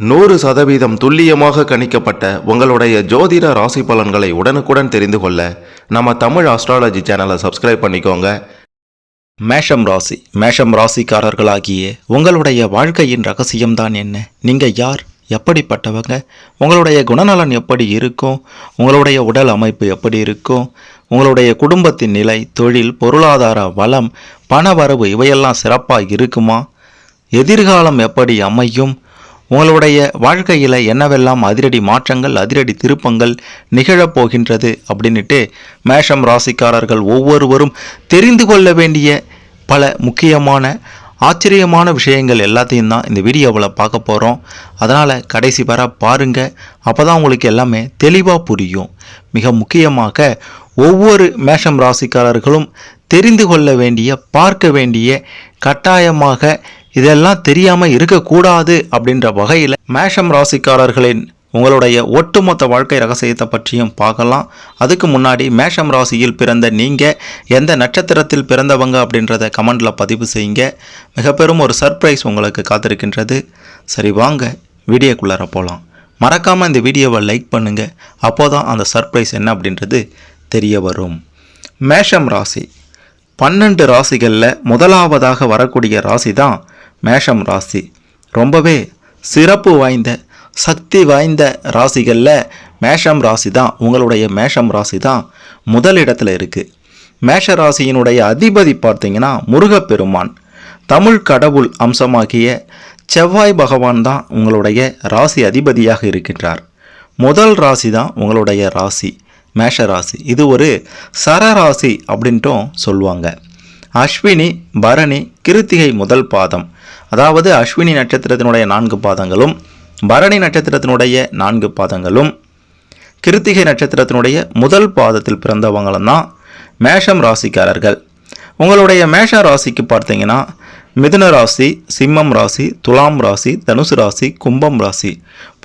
நூறு சதவீதம் துல்லியமாக கணிக்கப்பட்ட உங்களுடைய ஜோதிட ராசி பலன்களை உடனுக்குடன் தெரிந்து கொள்ள நம்ம தமிழ் ஆஸ்ட்ராலஜி சேனலை சப்ஸ்கிரைப் பண்ணிக்கோங்க. மேஷம் ராசி. மேஷம் ராசிக்காரர்களாகிய உங்களுடைய வாழ்க்கையின் ரகசியம்தான் என்ன? நீங்கள் யார்? எப்படிப்பட்டவங்க? உங்களுடைய குணநலன் எப்படி இருக்கும்? உங்களுடைய உடல் அமைப்பு எப்படி இருக்கும்? உங்களுடைய குடும்பத்தின் நிலை தொழில் பொருளாதார வளம் பணவரவு இவையெல்லாம் சிறப்பாக இருக்குமா? எதிர்காலம் எப்படி அமையும்? உங்களுடைய வாழ்க்கையில் என்னவெல்லாம் அதிரடி மாற்றங்கள் அதிரடி திருப்பங்கள் நிகழப்போகின்றது அப்படின்னுட்டு மேஷம் ராசிக்காரர்கள் ஒவ்வொருவரும் தெரிந்து கொள்ள வேண்டிய பல முக்கியமான ஆச்சரியமான விஷயங்கள் எல்லாத்தையும் தான் இந்த வீடியோவில் பார்க்க போகிறோம் அதனால் கடைசி வர பாருங்கள் அப்போ தான் உங்களுக்கு எல்லாமே தெளிவாக புரியும். மிக முக்கியமாக ஒவ்வொரு மேஷம் ராசிக்காரர்களும் தெரிந்து கொள்ள வேண்டிய பார்க்க வேண்டிய கட்டாயமாக இதெல்லாம் தெரியாமல் இருக்கக்கூடாது அப்படின்ற வகையில் மேஷம் ராசிக்காரர்களின் உங்களுடைய ஒட்டுமொத்த வாழ்க்கை ரகசியத்தை பற்றியும் பார்க்கலாம். அதுக்கு முன்னாடி மேஷம் ராசியில் பிறந்த நீங்கள் எந்த நட்சத்திரத்தில் பிறந்தவங்க அப்படின்றத கமெண்டில் பதிவு செய்யுங்க. மிகப்பெரும் ஒரு சர்ப்ரைஸ் உங்களுக்கு காத்திருக்கின்றது. சரி வாங்க வீடியோக்குள்ளார போகலாம் மறக்காமல் இந்த வீடியோவை லைக் பண்ணுங்கள் அப்போ தான் அந்த சர்ப்ரைஸ் என்ன அப்படின்றது தெரிய வரும். மேஷம் ராசி. பன்னெண்டு ராசிகளில் முதலாவதாக வரக்கூடிய ராசி தான் மேஷம் ராசி. ரொம்பவே சிறப்பு வாய்ந்த சக்தி வாய்ந்த ராசிகளில் மேஷம் ராசி தான் உங்களுடைய மேஷம் ராசி தான் முதல் இடத்துல இருக்குது மேஷ ராசியினுடைய அதிபதி பார்த்தீங்கன்னா முருகப்பெருமான். தமிழ் கடவுள் அம்சமாகிய செவ்வாய் பகவான் தான் உங்களுடைய ராசி அதிபதியாக இருக்கின்றார். முதல் ராசி தான் உங்களுடைய ராசி மேஷ ராசி. இது ஒரு சரராசி அப்படின்ட்டும் சொல்லுவாங்க. அஸ்வினி பரணி கிருத்திகை முதல் பாதம். அதாவது அஸ்வினி நட்சத்திரத்தினுடைய நான்கு பாதங்களும் பரணி நட்சத்திரத்தினுடைய நான்கு பாதங்களும் கிருத்திகை நட்சத்திரத்தினுடைய முதல் பாதத்தில் பிறந்தவங்களும் தான் மேஷம் ராசிக்காரர்கள். உங்களுடைய மேஷ ராசிக்கு பார்த்தீங்கன்னா மிதுன ராசி சிம்மம் ராசி துலாம் ராசி தனுசு ராசி கும்பம் ராசி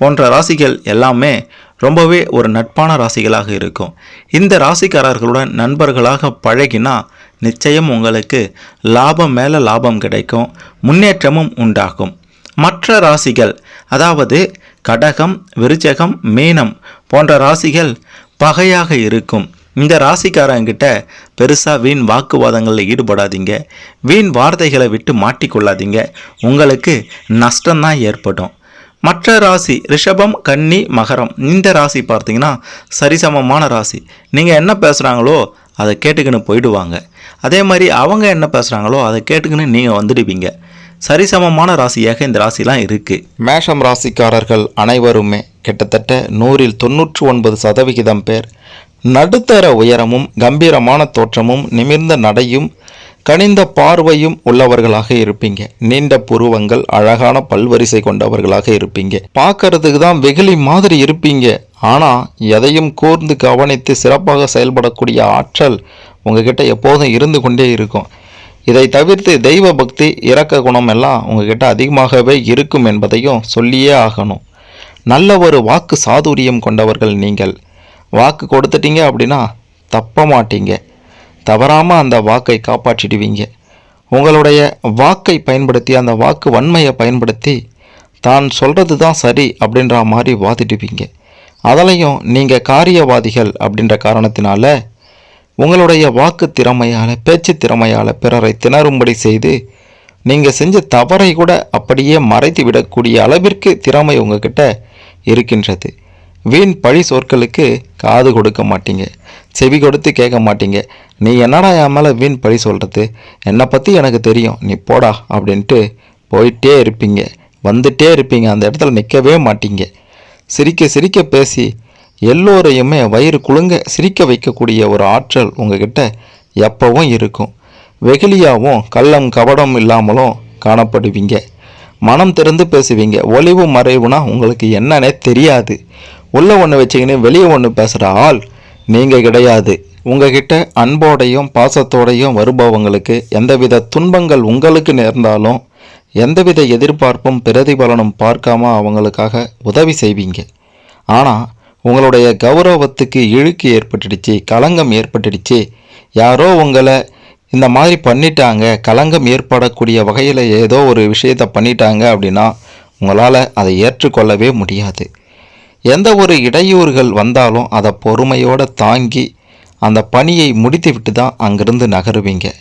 போன்ற ராசிகள் எல்லாமே ரொம்பவே ஒரு நட்பான ராசிகளாக இருக்கும். இந்த ராசிக்காரர்களுடன் நண்பர்களாக பழகினா நிச்சயம் உங்களுக்கு லாபம் மேலே லாபம் கிடைக்கும் முன்னேற்றமும் உண்டாகும். மற்ற ராசிகள் அதாவது கடகம் விருச்சகம் மீனம் போன்ற ராசிகள் பகையாக இருக்கும். இந்த ராசிக்காரங்கிட்ட பெருசாக வீண் வாக்குவாதங்களில் ஈடுபடாதீங்க. வீண் வார்த்தைகளை விட்டு மாட்டிக்கொள்ளாதீங்க. உங்களுக்கு நஷ்டம்தான் ஏற்படும். மற்ற ராசி ரிஷபம் கன்னி மகரம் இந்த ராசி பார்த்தீங்கன்னா சரிசமமான ராசி. நீங்கள் என்ன பேசுகிறாங்களோ அதை கேட்டுக்கின்னு போயிடுவாங்க. அதே மாதிரி அவங்க என்ன பேசுகிறாங்களோ அதை கேட்டுக்கின்னு நீங்கள் வந்துடுவீங்க. சரிசமமான ராசியாக இந்த ராசிலாம் இருக்குது மேஷம் ராசிக்காரர்கள் அனைவருமே கிட்டத்தட்ட நூறில் தொண்ணூற்று ஒன்பது சதவிகிதம் பேர் நடுத்தர உயரமும் கம்பீரமான தோற்றமும் நிமிர்ந்த நடையும் கனிந்த பார்வையும் உள்ளவர்களாக இருப்பீங்க. நீண்ட புருவங்கள் அழகான பல்வரிசை கொண்டவர்களாக இருப்பீங்க. பார்க்கறதுக்கு தான் வெகுளி மாதிரி இருப்பீங்க. ஆனால் எதையும் கூர்ந்து கவனித்து சிறப்பாக செயல்படக்கூடிய ஆற்றல் உங்ககிட்ட எப்போதும் இருந்து கொண்டே இருக்கும். இதை தவிர்த்து தெய்வ பக்தி இரக்க குணம் எல்லாம் உங்ககிட்ட அதிகமாகவே இருக்கும் என்பதையும் சொல்லியே ஆகணும். நல்ல ஒரு வாக்கு சாதுரியம் கொண்டவர்கள் நீங்கள். வாக்கு கொடுத்துட்டீங்க அப்படின்னா தப்ப மாட்டீங்க. தவறாமல் அந்த வாக்கை காப்பாற்றிடுவீங்க. உங்களுடைய வாக்கை பயன்படுத்தி அந்த வாக்கு வன்மையை பயன்படுத்தி தான் சொல்கிறது தான் சரி அப்படின்ற மாதிரி வாதிடுவீங்க. அதிலையும் நீங்கள் காரியவாதிகள் அப்படின்ற காரணத்தினால உங்களுடைய வாக்கு திறமையால் பேச்சு திறமையால் பிறரை திணறும்படி செய்து நீங்கள் செஞ்ச தவறை கூட அப்படியே மறைத்து விடக்கூடிய அளவிற்கு திறமை உங்ககிட்ட இருக்கின்றது. வீண் பழி சொற்களுக்கு காது கொடுக்க மாட்டீங்க. செவி கொடுத்து கேட்க மாட்டீங்க. நீ என்னடா என் மேலே வீண் பழி சொல்கிறது என்னை பற்றி எனக்கு தெரியும். நீ போடா அப்படின்ட்டு போயிட்டே இருப்பீங்க. வந்துட்டே இருப்பீங்க. அந்த இடத்துல நிற்கவே மாட்டீங்க. சிரிக்க சிரிக்க பேசி எல்லோரையுமே வயிறு குலுங்க சிரிக்க வைக்கக்கூடிய ஒரு ஆற்றல் உங்ககிட்ட எப்பவும் இருக்கும். வெகுளியாகவும் கள்ளம் கபடம் இல்லாமலும் காணப்படுவீங்க. மனம் திறந்து பேசுவீங்க. ஒளிவு மறைவுனா உங்களுக்கு என்னன்னே தெரியாது. உள்ள ஒன்று வச்சிக்கின்னு வெளியே ஒன்று பேசுகிற ஆள் நீங்கள் கிடையாது. உங்ககிட்ட அன்போடையும் பாசத்தோடையும் வருபவங்களுக்கு எந்தவித துன்பங்கள் உங்களுக்கு நேர்ந்தாலும் எந்தவித எதிர்பார்ப்பும் பிரதிபலனும் பார்க்காம அவங்களுக்காக உதவி செய்வீங்க. ஆனால் உங்களுடைய கௌரவத்துக்கு இழுக்கு ஏற்பட்டுடுச்சு களங்கம் ஏற்பட்டுடுச்சு. யாரோ உங்களை இந்த மாதிரி பண்ணிட்டாங்க களங்கம் ஏற்படக்கூடிய வகையில் ஏதோ ஒரு விஷயத்தை பண்ணிட்டாங்க அப்படின்னா உங்களால் அதை ஏற்றுக்கொள்ளவே முடியாது. எந்த ஒரு இடையூறுகள் வந்தாலும் அதை பொறுமையோடு தாங்கி அந்த பணியை முடித்துவிட்டு தான் அங்கிருந்து நகருவீங்க.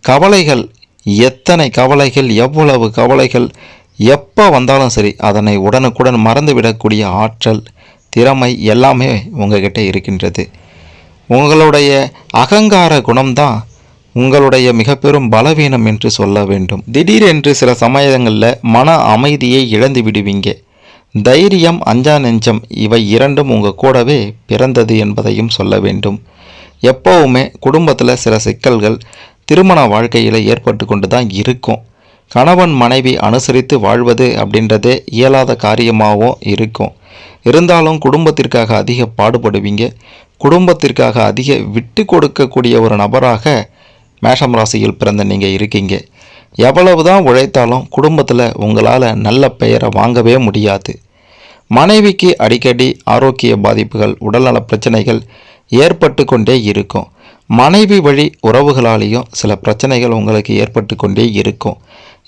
கவலைகள் எத்தனை கவலைகள் எவ்வளவு கவலைகள் எப்போ வந்தாலும் சரி அதனை உடனுக்குடன் மறந்துவிடக்கூடிய ஆற்றல் திறமை எல்லாமே உங்ககிட்ட இருக்கின்றது. உங்களுடைய அகங்கார குணம்தான் உங்களுடைய மிக பெரும் பலவீனம் என்று சொல்ல வேண்டும். திடீரென்று சில சமயங்களில் மன அமைதியை இழந்து விடுவீங்க. தைரியம் அஞ்சா நெஞ்சம் இவை இரண்டும் உங்கள் கூடவே பிறந்தது என்பதையும் சொல்ல வேண்டும். எப்போவுமே குடும்பத்தில் சில சிக்கல்கள் திருமண வாழ்க்கையில் ஏற்பட்டு கொண்டு தான் இருக்கும். கணவன் மனைவி அனுசரித்து வாழ்வது அப்படின்றதே இயலாத காரியமாகவும் இருக்கும். இருந்தாலும் குடும்பத்திற்காக அதிக பாடுபடுவீங்க. குடும்பத்திற்காக அதிக விட்டு கொடுக்கக்கூடிய ஒரு நபராக மேஷம் ராசியில் பிறந்த நீங்கள் இருக்கீங்க. எவ்வளவு தான் உழைத்தாலும் குடும்பத்தில் உங்களால் நல்ல பெயரை வாங்கவே முடியாது. மனைவிக்கு அடிக்கடி ஆரோக்கிய பாதிப்புகள் உடல்நல பிரச்சனைகள் ஏற்பட்டு கொண்டே இருக்கும். மனைவி வழி உறவுகளாலேயும் சில பிரச்சனைகள் உங்களுக்கு ஏற்பட்டு கொண்டே இருக்கும்.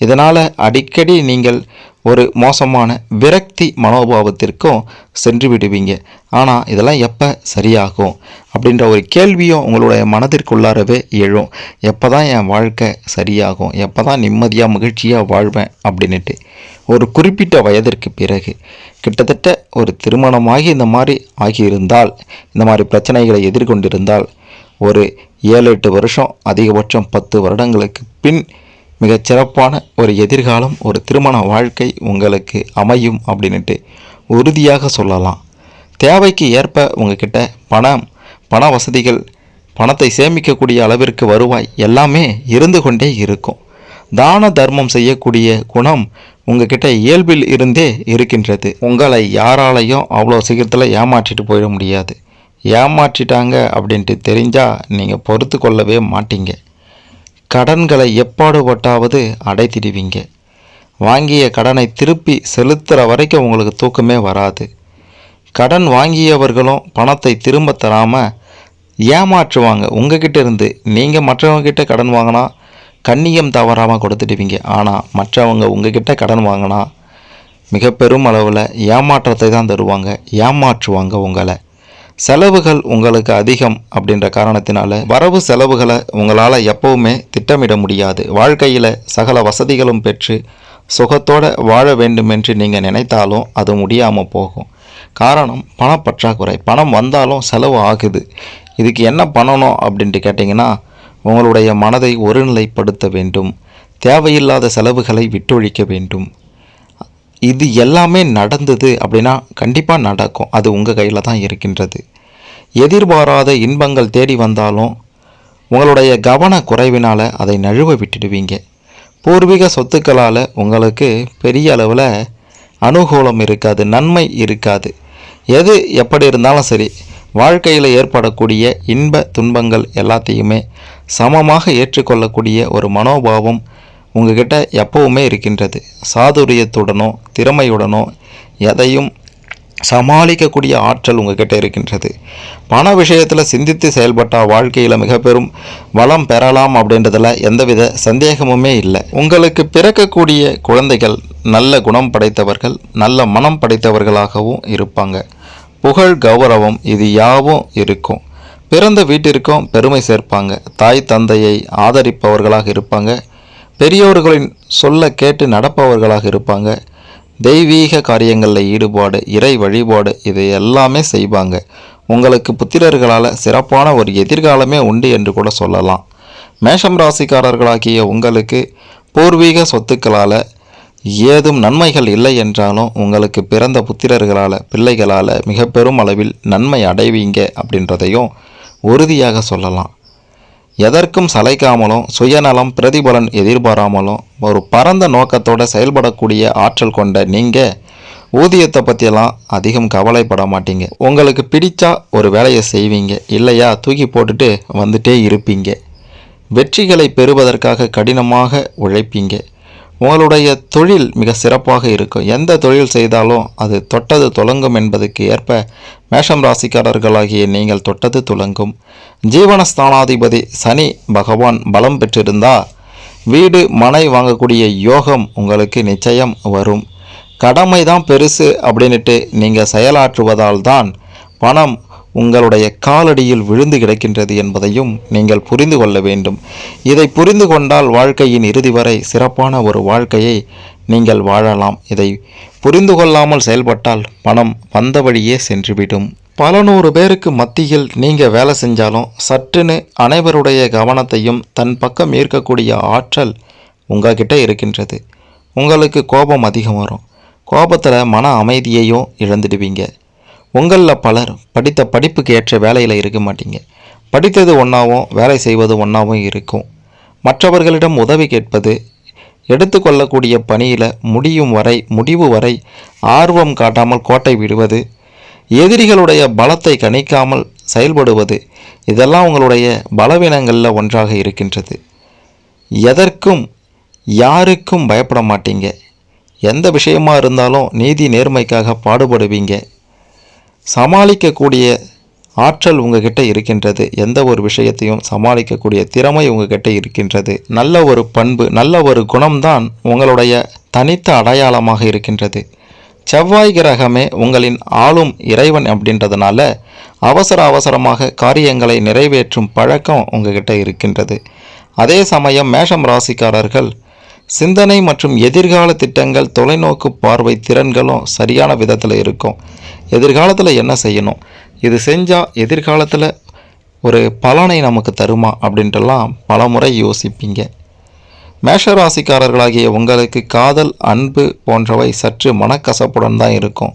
இதனால் அடிக்கடி நீங்கள் ஒரு மோசமான விரக்தி மனோபாவத்திற்கும் சென்று விடுவீங்க. ஆனால் இதெல்லாம் எப்போ சரியாகும்? அப்படின்ற ஒரு கேள்வியும் உங்களுடைய மனதிற்குள்ளாரவே எழும். எப்போ தான் என் வாழ்க்கை சரியாகும்? எப்போ தான் நிம்மதியாக மகிழ்ச்சியாக வாழ்வேன்? அப்படின்ட்டு ஒரு குறிப்பிட்ட வயதிற்கு பிறகு கிட்டத்தட்ட ஒரு திருமணமாகி இந்த மாதிரி ஆகியிருந்தால் இந்த மாதிரி பிரச்சனைகளை எதிர்கொண்டிருந்தால் ஒரு ஏழு எட்டு வருஷம் அதிகபட்சம் பத்து வருடங்களுக்கு பின் மிகச் சிறப்பான ஒரு எதிர்காலம் ஒரு திருமண வாழ்க்கை உங்களுக்கு அமையும் அப்படின்ட்டு உறுதியாக சொல்லலாம். தேவைக்கு ஏற்ப உங்ககிட்ட பணம் பண வசதிகள் பணத்தை சேமிக்கக்கூடிய அளவிற்கு வருவாய் எல்லாமே இருந்து கொண்டே இருக்கும். தான தர்மம் செய்யக்கூடிய குணம் உங்ககிட்ட இயல்பில் இருந்தே இருக்கின்றது. உங்களை யாராலையும் அவ்வளோ சீக்கிரத்தில் ஏமாற்றிட்டு போயிட முடியாது. ஏமாற்றிட்டாங்க அப்படின்ட்டு தெரிஞ்சால் நீங்கள் பொறுத்து கொள்ளவே மாட்டீங்க. கடன்களை எப்பாடுபட்டாவது அடைத்திடுவீங்க. வாங்கிய கடனை திருப்பி செலுத்துகிற வரைக்கும் உங்களுக்கு தூக்கமே வராது. கடன் வாங்கியவர்களும் பணத்தை திரும்ப தராமல் ஏமாற்றுவாங்க. உங்ககிட்ட இருந்து நீங்கள் மற்றவங்ககிட்ட கடன் வாங்கினா கண்ணியம் தவறாமல் கொடுத்துடுவீங்க. ஆனால் மற்றவங்க உங்ககிட்ட கடன் வாங்கினா மிக பெரும் அளவில் ஏமாற்றத்தை தான் தருவாங்க. ஏமாற்றுவாங்க உங்களை. செலவுகள் உங்களுக்கு அதிகம் அப்படின்ற காரணத்தினால வரவு செலவுகளை உங்களால் எப்பவுமே திட்டமிட முடியாது. வாழ்க்கையில் சகல வசதிகளும் பெற்று சுகத்தோடு வாழ வேண்டும் என்று நீங்கள் நினைத்தாலும் அது முடியாமல் போகும். காரணம் பணப்பற்றாக்குறை பணம் வந்தாலும் செலவு ஆகுது. இதுக்கு என்ன பண்ணணும் அப்படின்ட்டு கேட்டிங்கன்னா உங்களுடைய மனதை ஒருநிலைப்படுத்த வேண்டும். தேவையில்லாத செலவுகளை விட்டொழிக்க வேண்டும். இது எல்லாமே நடந்தது அப்படின்னா கண்டிப்பாக நடக்கும். அது உங்கள் கையில் தான் இருக்கின்றது. எதிர்பாராத இன்பங்கள் தேடி வந்தாலும் உங்களுடைய கவன குறைவினால் அதை நழுவ விட்டுடுவீங்க. பூர்வீக சொத்துக்களால் உங்களுக்கு பெரிய அளவில் அனுகூலம் இருக்காது நன்மை இருக்காது. எது எப்படி இருந்தாலும் சரி வாழ்க்கையில் ஏற்படக்கூடிய இன்ப துன்பங்கள் எல்லாத்தையுமே சமமாக ஏற்றுக்கொள்ளக்கூடிய ஒரு மனோபாவம் உங்ககிட்ட எப்பவுமே இருக்கின்றது. சாதுரியத்துடனோ திறமையுடனோ எதையும் சமாளிக்கக்கூடிய ஆற்றல் உங்ககிட்ட இருக்கின்றது. பண விஷயத்தில் சிந்தித்து செயல்பட்டால் வாழ்க்கையில் மிக பெரும் வளம் பெறலாம் அப்படின்றதில் எந்தவித சந்தேகமுமே இல்லை. உங்களுக்கு பிறக்கக்கூடிய குழந்தைகள் நல்ல குணம் படைத்தவர்கள் நல்ல மனம் படைத்தவர்களாகவும் இருப்பாங்க. புகழ் கௌரவம் இது யாவும் இருக்கும். பிறந்த வீட்டிற்கும் பெருமை சேர்ப்பாங்க. தாய் தந்தையை ஆதரிப்பவர்களாக இருப்பாங்க. பெரியோர்களின் சொல்ல கேட்டு நடப்பவர்களாக இருப்பாங்க. தெய்வீக காரியங்களில் ஈடுபாடு இறை வழிபாடு இதை எல்லாமே செய்வாங்க. உங்களுக்கு புத்திரர்களால் சிறப்பான ஒரு எதிர்காலமே உண்டு என்று கூட சொல்லலாம். மேஷம் ராசிக்காரர்களாகிய உங்களுக்கு பூர்வீக சொத்துக்களால் ஏதும் நன்மைகள் இல்லை என்றாலும் உங்களுக்கு பிறந்த புத்திரர்களால் பிள்ளைகளால் மிக பெரும் அளவில் நன்மை அடைவீங்க அப்படின்றதையும் உறுதியாக சொல்லலாம். எதற்கும் சளைக்காமலும் சுயநலம் பிரதிபலன் எதிர்பாராமலும் ஒரு பரந்த நோக்கத்தோட செயல்படக்கூடிய ஆற்றல் கொண்ட நீங்கள் ஊதியத்தை பற்றியெல்லாம் அதிகம் கவலைப்பட மாட்டீங்க. உங்களுக்கு பிடிச்சா ஒரு வேலையை செய்வீங்க இல்லையா தூக்கி போட்டுட்டு வந்துட்டே இருப்பீங்க. வெற்றிகளை பெறுவதற்காக கடினமாக உழைப்பீங்க. உங்களுடைய தொழில் மிக சிறப்பாக இருக்கும். எந்த தொழில் செய்தாலும் அது தொட்டது துலங்கும் என்பதற்கு ஏற்ப மேஷம் ராசிக்காரர்களாகிய நீங்கள் தொட்டது துலங்கும். ஜீவனஸ்தானாதிபதி சனி பகவான் பலம் பெற்றிருந்தா வீடு மனை வாங்கக்கூடிய யோகம் உங்களுக்கு நிச்சயம் வரும். கடமை தான் பெருசு அப்படின்னுட்டு நீங்கள் செயலாற்றுவதால் தான் பணம் உங்களுடைய காலடியில் விழுந்து கிடக்கின்றது என்பதையும் நீங்கள் புரிந்து கொள்ள வேண்டும். இதை புரிந்து கொண்டால் வாழ்க்கையின் இறுதி வரை சிறப்பான ஒரு வாழ்க்கையை நீங்கள் வாழலாம். இதை புரிந்து கொள்ளாமல் செயல்பட்டால் பணம் வந்த வழியே சென்றுவிடும். பல நூறு பேருக்கு மத்தியில் நீங்கள் வேலை செஞ்சாலும் சற்றுன்னு அனைவருடைய கவனத்தையும் தன் பக்கம் ஈர்க்கக்கூடிய ஆற்றல் உங்ககிட்ட இருக்கின்றது. உங்களுக்கு கோபம் அதிகம் வரும். கோபத்தில் மன அமைதியையும் இழந்துடுவீங்க. உங்களில் பலர் படித்த படிப்புக்கு ஏற்ற வேலையில் இருக்க மாட்டீங்க. படித்தது ஒன்றாவும் வேலை செய்வது ஒன்றாவும் இருக்கும். மற்றவர்களிடம் உதவி கேட்பது எடுத்துக்கொள்ளக்கூடிய பணியில் முடியும் வரை முடிவு வரை ஆர்வம் காட்டாமல் கோட்டை விடுவது எதிரிகளுடைய பலத்தை கணிக்காமல் செயல்படுவது இதெல்லாம் உங்களுடைய பலவீனங்களில் ஒன்றாக இருக்கின்றது. எதற்கும் யாருக்கும் பயப்பட மாட்டீங்க. எந்த விஷயமா இருந்தாலும் நீதி நேர்மைக்காக பாடுபடுவீங்க. சமாளிக்கக்கூடிய ஆற்றல் உங்ககிட்ட இருக்கின்றது. எந்த ஒரு விஷயத்தையும் சமாளிக்கக்கூடிய திறமை உங்ககிட்ட இருக்கின்றது. நல்ல ஒரு பண்பு நல்ல ஒரு குணம்தான் உங்களுடைய தனித்த அடையாளமாக இருக்கின்றது. செவ்வாய் கிரகமே உங்களின் ஆளும் இறைவன் அப்படின்றதுனால அவசர அவசரமாக காரியங்களை நிறைவேற்றும் பழக்கம் உங்ககிட்ட இருக்கின்றது. அதே சமயம் மேஷம் ராசிக்காரர்கள் சிந்தனை மற்றும் எதிர்கால திட்டங்கள் தொலைநோக்கு பார்வை திறன்களும் சரியான விதத்தில் இருக்கும். எதிர்காலத்தில் என்ன செய்யணும்? இது செஞ்சால் எதிர்காலத்தில் ஒரு பலனை நமக்கு தருமா? அப்படின்ட்டுலாம் பலமுறை யோசிப்பீங்க. மேஷ ராசிக்காரர்களாகிய உங்களுக்கு காதல் அன்பு போன்றவை சற்று மனக்கசப்புடன் தான் இருக்கும்.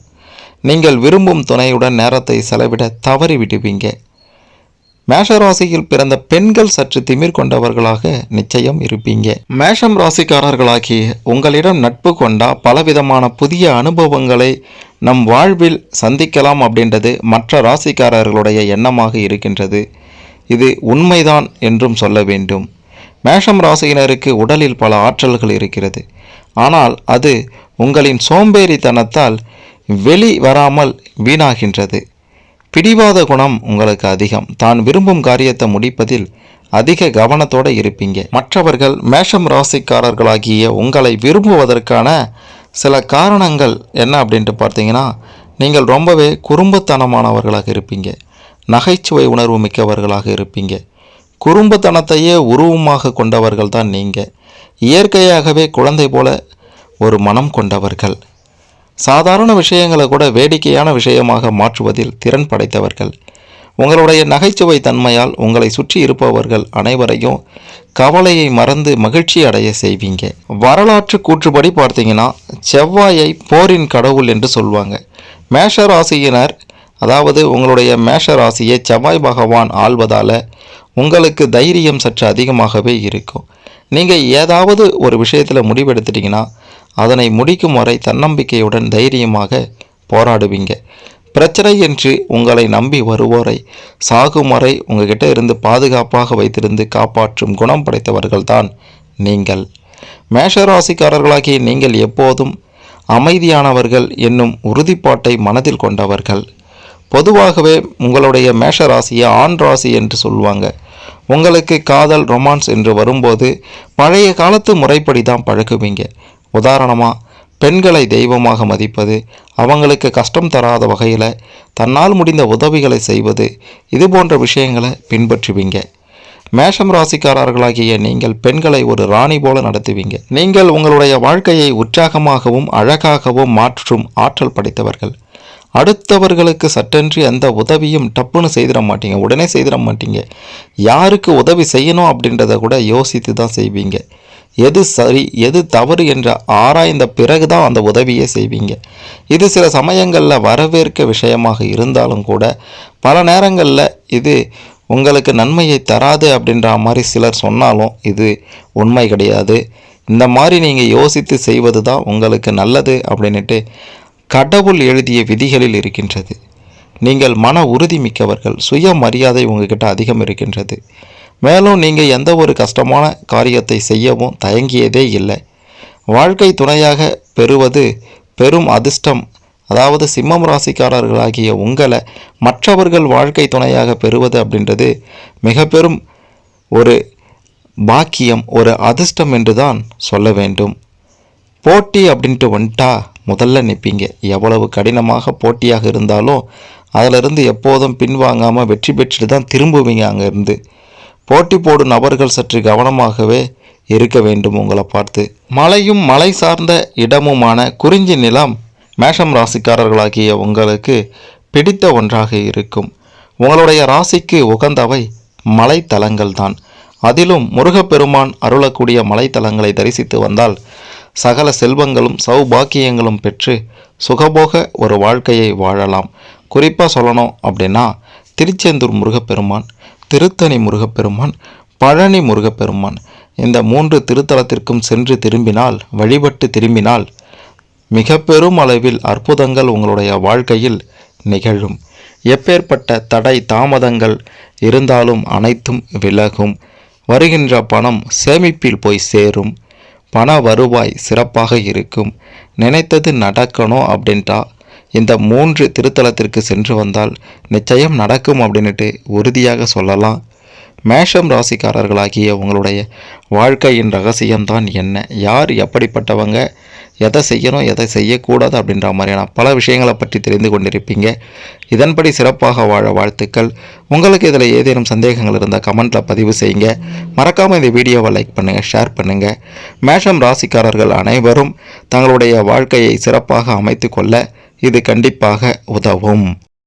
நீங்கள் விரும்பும் துணையுடன் நேரத்தை செலவிட தவறி விடுவீங்க. மேஷ ராசியில் பிறந்த பெண்கள் சற்று திமிர் கொண்டவர்களாக நிச்சயம் இருப்பீங்க. மேஷம் ராசிக்காரர்களாகிய உங்களிடம் நட்பு கொண்டா பலவிதமான புதிய அனுபவங்களை நம் வாழ்வில் சந்திக்கலாம் அப்படின்றது மற்ற ராசிக்காரர்களுடைய எண்ணமாக இருக்கின்றது. இது உண்மைதான் என்றும் சொல்ல வேண்டும். மேஷம் ராசியினருக்கு உடலில் பல ஆற்றல்கள் இருக்கிறது. ஆனால் அது உங்களின் சோம்பேறித்தனத்தால் வெளி வராமல் வீணாகின்றது. பிடிவாத குணம் உங்களுக்கு அதிகம். தான் விரும்பும் காரியத்தை முடிப்பதில் அதிக கவனத்தோடு இருப்பீங்க. மற்றவர்கள் மேஷம் ராசிக்காரர்களாகிய உங்களை விரும்புவதற்கான சில காரணங்கள் என்ன அப்படின்ட்டு பார்த்தீங்கன்னா நீங்கள் ரொம்பவே குறும்புத்தனமானவர்களாக இருப்பீங்க. நகைச்சுவை உணர்வு மிக்கவர்களாக இருப்பீங்க. குறும்புத்தனத்தையே உருவமாக கொண்டவர்கள் தான் நீங்கள் இயற்கையாகவே குழந்தை போல ஒரு மனம் கொண்டவர்கள். சாதாரண விஷயங்களை கூட வேடிக்கையான விஷயமாக மாற்றுவதில் திறன் படைத்தவர்கள். உங்களுடைய நகைச்சுவை தன்மையால் உங்களை சுற்றி இருப்பவர்கள் அனைவரையும் கவலையை மறந்து மகிழ்ச்சி அடைய செய்வீங்க. வரலாற்று கூற்றுப்படி பார்த்தீங்கன்னா செவ்வாயை போரின் கடவுள் என்று சொல்லுவாங்க மேஷ ராசியினர் அதாவது உங்களுடைய மேஷ ராசியை செவ்வாய் பகவான் ஆள்வதால் உங்களுக்கு தைரியம் சற்று அதிகமாகவே இருக்கும். நீங்கள் ஏதாவது ஒரு விஷயத்தில் முடிவெடுத்துட்டிங்கன்னா அதனை முடிக்கும் வரை தன்னம்பிக்கையுடன் தைரியமாக போராடுவீங்க. பிரச்சனை என்று உங்களை நம்பி வருவோரை சாகும் வரை உங்ககிட்ட இருந்து பாதுகாப்பாக வைத்திருந்து காப்பாற்றும் குணம் படைத்தவர்கள்தான் நீங்கள். மேஷராசிக்காரர்களாகிய நீங்கள் எப்போதும் அமைதியானவர்கள் என்னும் உறுதிப்பாட்டை மனதில் கொண்டவர்கள். பொதுவாகவே உங்களுடைய மேஷ ராசியை ஆண் ராசி என்று சொல்லுவாங்க. உங்களுக்கு காதல் ரொமான்ஸ் என்று வரும்போது பழைய காலத்து முறைப்படி தான் பழகுவீங்க. உதாரணமாக பெண்களை தெய்வமாக மதிப்பது அவங்களுக்கு கஷ்டம் தராத வகையில் தன்னால் முடிந்த உதவிகளை செய்வது இது போன்ற விஷயங்களை பின்பற்றுவீங்க. மேஷம் ராசிக்காரர்களாகிய நீங்கள் பெண்களை ஒரு ராணி போல நடத்துவீங்க. நீங்கள் உங்களுடைய வாழ்க்கையை உற்சாகமாகவும் அழகாகவும் மாற்றும் ஆற்றல் படைத்தவர்கள். அடுத்தவர்களுக்கு சட்டென்று எந்த உதவியும் டப்புன்னு செய்திட மாட்டீங்க. உடனே செய்திட மாட்டீங்க. யாருக்கு உதவி செய்யணும் அப்படின்றத கூட யோசித்து தான் செய்வீங்க. எது சரி எது தவறு என்று ஆராய்ந்த பிறகு தான் அந்த உதவியை செய்வீங்க. இது சில சமயங்களில் வரவேற்க விஷயமாக இருந்தாலும் கூட பல நேரங்களில் இது உங்களுக்கு நன்மையை தராது அப்படின்ற மாதிரி சிலர் சொன்னாலும் இது உண்மை கிடையாது. இந்த மாதிரி நீங்கள் யோசித்து செய்வது தான் உங்களுக்கு நல்லது அப்படின்னுட்டு கடவுள் எழுதிய விதிகளில் இருக்கின்றது. நீங்கள் மன உறுதி மிக்கவர்கள் சுய மரியாதை உங்ககிட்ட அதிகம் இருக்கின்றது. மேலும் நீங்கள் எந்த ஒரு கஷ்டமான காரியத்தை செய்யவும் தயங்கியதே இல்லை. வாழ்க்கை துணையாக பெறுவது பெரும் அதிர்ஷ்டம். அதாவது சிம்மம் ராசிக்காரர்களாகிய உங்களை மற்றவர்கள் வாழ்க்கை துணையாக பெறுவது அப்படின்றது மிக பெரும் ஒரு பாக்கியம் ஒரு அதிர்ஷ்டம் என்று தான் சொல்ல வேண்டும். போட்டி அப்படின்ட்டு வந்துட்டா முதல்ல நிற்பீங்க எவ்வளவு கடினமாக போட்டியாக இருந்தாலும் அதிலிருந்து எப்போதும் பின்வாங்காமல் வெற்றி பெற்றுட்டு தான் திரும்புவீங்க அங்கேருந்து. போட்டி போடும் நபர்கள் சற்று கவனமாகவே இருக்க வேண்டும் உங்களை பார்த்து. மலையும் மலை சார்ந்த இடமுமான குறிஞ்சி நிலம் மேஷம் ராசிக்காரர்களாகிய உங்களுக்கு பிடித்த ஒன்றாக இருக்கும். உங்களுடைய ராசிக்கு உகந்தவை மலைத்தலங்கள் தான். அதிலும் முருகப்பெருமான் அருளக்கூடிய மலைத்தலங்களை தரிசித்து வந்தால் சகல செல்வங்களும் சௌபாக்கியங்களும் பெற்று சுகபோக ஒரு வாழ்க்கையை வாழலாம். குறிப்பாக சொல்லணும் அப்படின்னா திருச்செந்தூர் முருகப்பெருமான் திருத்தணி முருகப்பெருமான் பழனி முருகப்பெருமான். இந்த மூன்று திருத்தலத்திற்கும் சென்று திரும்பினால் வழிபட்டு திரும்பினால் மிக பெரும் அளவில் அற்புதங்கள் உங்களுடைய வாழ்க்கையில் நிகழும். எப்பேற்பட்ட தடை தாமதங்கள் இருந்தாலும் அனைத்தும் விலகும். வருகின்ற பணம் சேமிப்பில் போய் சேரும். பண வருவாய் சிறப்பாக இருக்கும். நினைத்தது நடக்கணும் அப்படின்ட்டா இந்த மூன்று திருத்தலத்திற்கு சென்று வந்தால் நிச்சயம் நடக்கும் அப்படின்னுட்டு உறுதியாக சொல்லலாம். மேஷம் ராசிக்காரர்களாகிய உங்களுடைய வாழ்க்கையின் ரகசியம்தான் என்ன? யார் எப்படிப்பட்டவங்க? எதை செய்யணும்? எதை செய்யக்கூடாது? அப்படின்ற மாதிரியான பல விஷயங்களை பற்றி தெரிந்து கொண்டிருப்பீங்க. இதன்படி சிறப்பாக வாழ வாழ்த்துக்கள். உங்களுக்கு இதில் ஏதேனும் சந்தேகங்கள் இருந்தால் கமெண்ட்டில் பதிவு செய்யுங்க. மறக்காமல் இந்த வீடியோவை லைக் பண்ணுங்கள் ஷேர் பண்ணுங்கள் மேஷம் ராசிக்காரர்கள் அனைவரும் தங்களுடைய வாழ்க்கையை சிறப்பாக அமைத்து கொள்ள இது கண்டிப்பாக உதவும்.